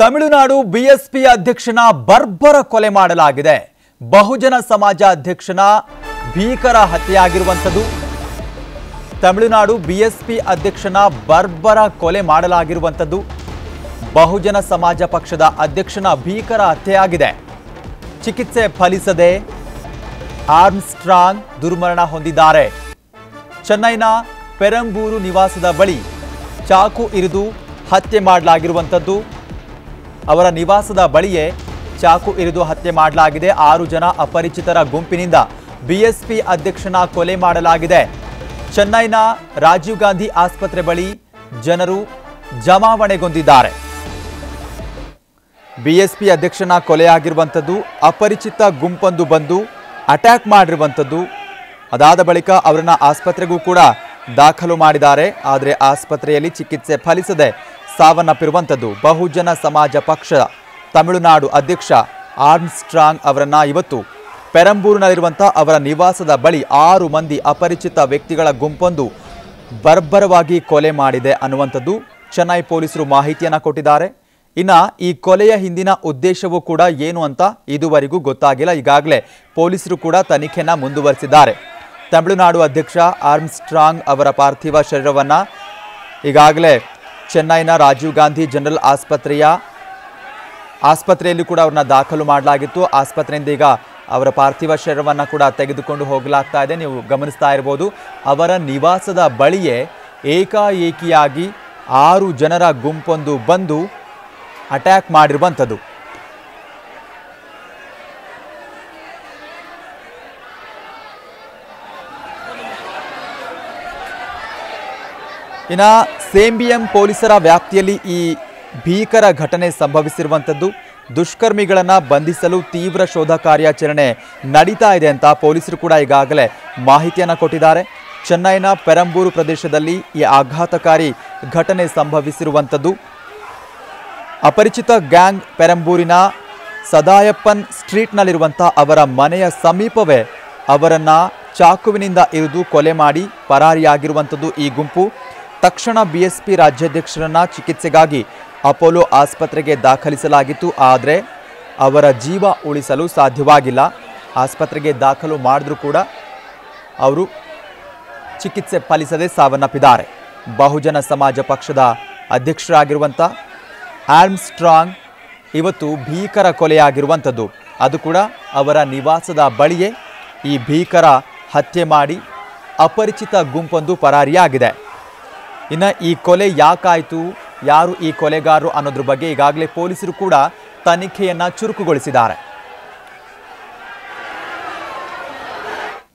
Tamil Nadu BSP ಅಧ್ಯಕ್ಷನ ಬರ್ಬರ ಕೊಲೆ ಮಾಡಲಾಗಿದೆ. ಬಹುಜನ ಸಮಾಜ ಅಧ್ಯಕ್ಷನ ಭೀಕರ ಹತ್ಯೆಯಾಗಿರುವಂಥದ್ದು. ತಮಿಳುನಾಡು ಬಿಎಸ್ಪಿ ಅಧ್ಯಕ್ಷನ ಬರ್ಬರ ಕೊಲೆ ಮಾಡಲಾಗಿರುವಂಥದ್ದು. ಬಹುಜನ ಸಮಾಜ ಪಕ್ಷದ ಅಧ್ಯಕ್ಷನ ಭೀಕರ ಹತ್ಯೆಯಾಗಿದೆ. ಚಿಕಿತ್ಸೆ ಫಲಿಸದೆ ಆರ್ಮ್ಸ್ಟ್ರಾಂಗ್ ದುರ್ಮರಣ ಹೊಂದಿದ್ದಾರೆ. ಚೆನ್ನೈನ ಪೆರಂಬೂರು ನಿವಾಸದ ಬಳಿ ಚಾಕು ಇರಿದು ಹತ್ಯೆ ಮಾಡಲಾಗಿರುವಂಥದ್ದು. ಅವರ ನಿವಾಸದ ಬಳಿಯೇ ಚಾಕು ಇರಿದು ಹತ್ಯೆ ಮಾಡಲಾಗಿದೆ. ಆರು ಜನ ಅಪರಿಚಿತರ ಗುಂಪಿನಿಂದ ಬಿಎಸ್ಪಿ ಅಧ್ಯಕ್ಷನ ಕೊಲೆ ಮಾಡಲಾಗಿದೆ. ಚೆನ್ನೈನ ರಾಜೀವ್ ಗಾಂಧಿ ಆಸ್ಪತ್ರೆ ಬಳಿ ಜನರು ಜಮಾವಣೆಗೊಂಡಿದ್ದಾರೆ. ಬಿಎಸ್ಪಿ ಅಧ್ಯಕ್ಷನ ಕೊಲೆಯಾಗಿರುವಂಥದ್ದು, ಅಪರಿಚಿತ ಗುಂಪೊಂದು ಬಂದು ಅಟ್ಯಾಕ್ ಮಾಡಿರುವಂಥದ್ದು. ಅದಾದ ಬಳಿಕ ಅವರನ್ನ ಆಸ್ಪತ್ರೆಗೂ ಕೂಡ ದಾಖಲು ಮಾಡಿದ್ದಾರೆ. ಆದರೆ ಆಸ್ಪತ್ರೆಯಲ್ಲಿ ಚಿಕಿತ್ಸೆ ಫಲಿಸದೆ ಸಾವನ್ನಪ್ಪಿರುವಂಥದ್ದು. ಬಹುಜನ ಸಮಾಜ ಪಕ್ಷ ತಮಿಳುನಾಡು ಅಧ್ಯಕ್ಷ ಆರ್ಮ್ಸ್ಟ್ರಾಂಗ್ ಅವರನ್ನ ಇವತ್ತು ಪೆರಂಬೂರಿನಲ್ಲಿರುವಂಥ ಅವರ ನಿವಾಸದ ಬಳಿ ಆರು ಮಂದಿ ಅಪರಿಚಿತ ವ್ಯಕ್ತಿಗಳ ಗುಂಪೊಂದು ಬರ್ಬರವಾಗಿ ಕೊಲೆ ಮಾಡಿದೆ ಅನ್ನುವಂಥದ್ದು ಚೆನ್ನೈ ಪೊಲೀಸರು ಮಾಹಿತಿಯನ್ನು ಕೊಟ್ಟಿದ್ದಾರೆ. ಇನ್ನು ಈ ಕೊಲೆಯ ಹಿಂದಿನ ಉದ್ದೇಶವೂ ಕೂಡ ಏನು ಅಂತ ಇದುವರೆಗೂ ಗೊತ್ತಾಗಿಲ್ಲ. ಈಗಾಗಲೇ ಪೊಲೀಸರು ಕೂಡ ತನಿಖೆಯನ್ನು ಮುಂದುವರಿಸಿದ್ದಾರೆ. ತಮಿಳುನಾಡು ಅಧ್ಯಕ್ಷ ಆರ್ಮ್ಸ್ಟ್ರಾಂಗ್ ಅವರ ಪಾರ್ಥಿವ ಶರೀರವನ್ನು ಈಗಾಗಲೇ ಚೆನ್ನೈನ ರಾಜೀವ್ ಗಾಂಧಿ ಜನರಲ್ ಆಸ್ಪತ್ರೆಯ ಆಸ್ಪತ್ರೆಯಲ್ಲಿ ಕೂಡ ಅವ್ರನ್ನ ದಾಖಲು ಮಾಡಲಾಗಿತ್ತು. ಆಸ್ಪತ್ರೆಯಿಂದ ಈಗ ಅವರ ಪಾರ್ಥಿವ ಶರೀರವನ್ನು ಕೂಡ ತೆಗೆದುಕೊಂಡು ಹೋಗಲಾಗ್ತಾ ಇದೆ. ನೀವು ಗಮನಿಸ್ತಾ ಇರ್ಬೋದು, ಅವರ ನಿವಾಸದ ಬಳಿಯೇ ಏಕಾಏಕಿಯಾಗಿ ಆರು ಜನರ ಗುಂಪೊಂದು ಬಂದು ಅಟ್ಯಾಕ್ ಮಾಡಿರುವಂಥದ್ದು. ಇನ್ನ ಸೇಂಬಿಯಂ ಪೊಲೀಸರ ವ್ಯಾಪ್ತಿಯಲ್ಲಿ ಈ ಭೀಕರ ಘಟನೆ ಸಂಭವಿಸಿರುವಂಥದ್ದು. ದುಷ್ಕರ್ಮಿಗಳನ್ನು ಬಂಧಿಸಲು ತೀವ್ರ ಶೋಧ ಕಾರ್ಯಾಚರಣೆ ನಡೀತಾ ಇದೆ ಅಂತ ಪೊಲೀಸರು ಕೂಡ ಈಗಾಗಲೇ ಮಾಹಿತಿಯನ್ನು ಕೊಟ್ಟಿದ್ದಾರೆ. ಚೆನ್ನೈನ ಪೆರಂಬೂರು ಪ್ರದೇಶದಲ್ಲಿ ಈ ಆಘಾತಕಾರಿ ಘಟನೆ ಸಂಭವಿಸಿರುವಂಥದ್ದು. ಅಪರಿಚಿತ ಗ್ಯಾಂಗ್ ಪೆರಂಬೂರಿನ ಸದಾಯಪ್ಪನ್ ಸ್ಟ್ರೀಟ್ನಲ್ಲಿರುವಂಥ ಅವರ ಮನೆಯ ಸಮೀಪವೇ ಅವರನ್ನು ಚಾಕುವಿನಿಂದ ಇರಿದು ಕೊಲೆ ಮಾಡಿ ಪರಾರಿಯಾಗಿರುವಂಥದ್ದು ಈ ಗುಂಪು. ತಕ್ಷಣ ಬಿಎಸ್ಪಿ ರಾಜ್ಯಾಧ್ಯಕ್ಷರನ್ನ ಚಿಕಿತ್ಸೆಗಾಗಿ ಅಪೋಲೋ ಆಸ್ಪತ್ರೆಗೆ ದಾಖಲಿಸಲಾಗಿತ್ತು. ಆದರೆ ಅವರ ಜೀವ ಉಳಿಸಲು ಸಾಧ್ಯವಾಗಿಲ್ಲ. ಆಸ್ಪತ್ರೆಗೆ ದಾಖಲು ಮಾಡಿದ್ರೂ ಕೂಡ ಅವರು ಚಿಕಿತ್ಸೆ ಫಲಿಸದೆ ಸಾವನ್ನಪ್ಪಿದ್ದಾರೆ. ಬಹುಜನ ಸಮಾಜ ಪಕ್ಷದ ಅಧ್ಯಕ್ಷರಾಗಿರುವಂಥ ಆರ್ಮ್ಸ್ಟ್ರಾಂಗ್ ಇವತ್ತು ಭೀಕರ ಕೊಲೆಯಾಗಿರುವಂಥದ್ದು. ಅದು ಕೂಡ ಅವರ ನಿವಾಸದ ಬಳಿಯೇ ಈ ಭೀಕರ ಹತ್ಯೆ ಮಾಡಿ ಅಪರಿಚಿತ ಗುಂಪೊಂದು ಪರಾರಿಯಾಗಿದೆ. ಇನ್ನು ಈ ಕೊಲೆ ಯಾಕಾಯಿತು ಯಾರು ಈ ಕೊಲೆಗಾರರು ಅನ್ನೋದ್ರ ಬಗ್ಗೆ ಈಗಾಗಲೇ ಪೊಲೀಸರು ಕೂಡ ತನಿಖೆಯನ್ನು ಚುರುಕುಗೊಳಿಸಿದ್ದಾರೆ.